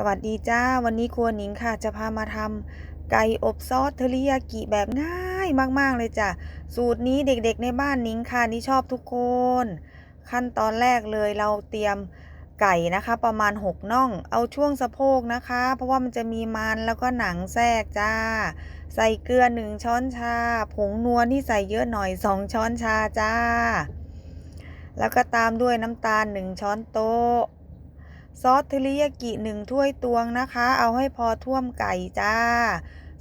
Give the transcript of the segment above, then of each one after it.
สวัสดีจ้า วันนี้ครัวหนิงค่ะ จะพามาทำไก่อบซอสเทอริยากิแบบง่ายมาก ๆ เลยจ้ะ สูตรนี้เด็กๆในบ้านหนิงค่ะ นี่ชอบทุกคน ขั้นตอนแรกเลยเราเตรียมไก่นะคะ ประมาณ 6 น่อง เอาช่วงสะโพกนะคะ เพราะว่ามันจะมีมันแล้วก็หนังแทรกจ้า ใส่เกลือ1ช้อนชา ผงนัวนี่ใส่เยอะหน่อย 2 ช้อนชาจ้า แล้วก็ตามด้วยน้ำตาล 1 ช้อนโต๊ะ ซอสเทริยากิหนึ่งถ้วยตวงนะคะ เอาให้พอท่วมไก่จ้า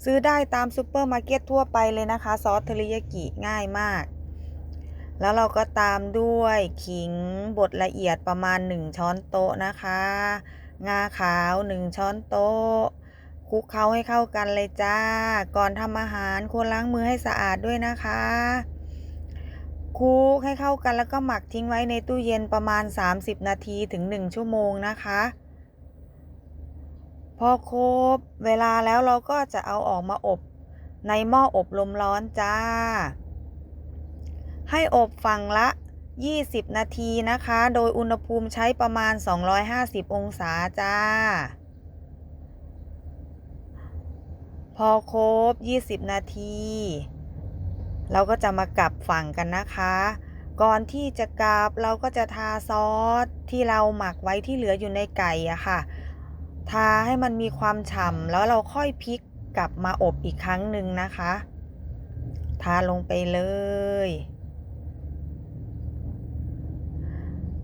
ซื้อได้ตามซูเปอร์มาร์เก็ตทั่วไปเลยนะคะ ซอสเทริยากิง่ายมาก แล้วเราก็ตามด้วยขิงบดละเอียดประมาณ 1 ช้อนโต๊ะนะคะ งาขาว 1 ช้อนโต๊ะคลุกเคล้าให้เข้ากันเลยจ้า ก่อนทำอาหารควรล้างมือให้สะอาดด้วยนะคะ คลุกให้เข้ากันแล้วก็หมักทิ้งไว้ในตู้เย็นประมาณ 30 นาทีถึง 1 ชั่วโมงนะคะ พอครบเวลาแล้วเราก็จะเอาออกมาอบในหม้ออบลมร้อนจ้า ให้อบฝั่งละ 20 นาทีนะคะ โดยอุณหภูมิใช้ประมาณ 250 องศาจ้า พอครบ 20 นาที เราก็จะมากลับฝั่งกันนะคะ ก่อนที่จะกลับเราก็จะทาซอสที่เราหมักไว้ที่เหลืออยู่ในไก่อะค่ะ ทาให้มันมีความฉ่ำแล้วเราค่อยพลิกกลับมาอบอีกครั้งหนึ่งนะคะ ทาลงไปเลย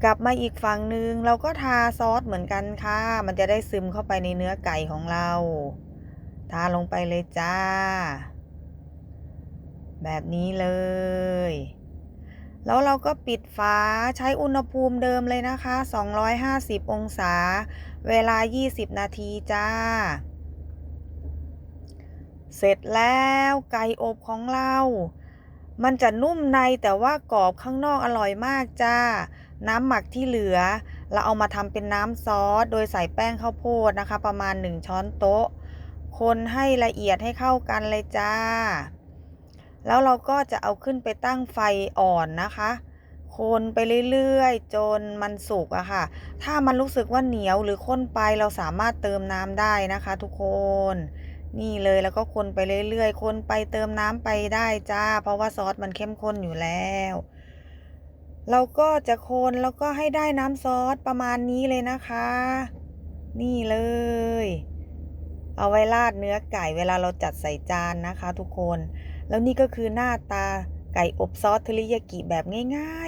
กลับมาอีกฝั่งหนึ่งเราก็ทาซอสเหมือนกันค่ะ มันจะได้ซึมเข้าไปในเนื้อไก่ของเรา ทาลงไปเลยจ้า แบบนี้เลย แล้วเราก็ปิดฝาใช้อุณหภูมิเดิมเลยนะคะ 250 องศา เวลา 20 นาทีจ้า เสร็จแล้วไก่อบของเรา มันจะนุ่มในแต่ว่ากรอบข้างนอกอร่อยมากจ้า น้ำหมักที่เหลือ เราเอามาทำเป็นน้ำซอส โดยใส่แป้งข้าวโพดนะคะ ประมาณ 1 ช้อนโต๊ะ คนให้ละเอียดให้เข้ากันเลยจ้า แล้วเราก็จะเอาขึ้นไปตั้งไฟอ่อนนะคะ คนไปเรื่อยๆ จนมันสุกอะค่ะ ถ้ามันรู้สึกว่าเหนียวหรือข้นไปเราสามารถเติมน้ำได้นะคะ ทุกคน นี่เลยแล้วก็คนไปเรื่อยๆ คนไปเติมน้ำไปได้จ้า เพราะว่าซอสมันเข้มข้นอยู่แล้วเราก็จะคนแล้วก็ให้ได้น้ำซอสประมาณนี้เลยนะคะ นี่เลย เอาไว้ราดเนื้อไก่เวลาเราจัดใส่จานนะคะ ทุกคน แล้วนี่ก็คือหน้าตาไก่อบซอสเทริยากิแบบง่าย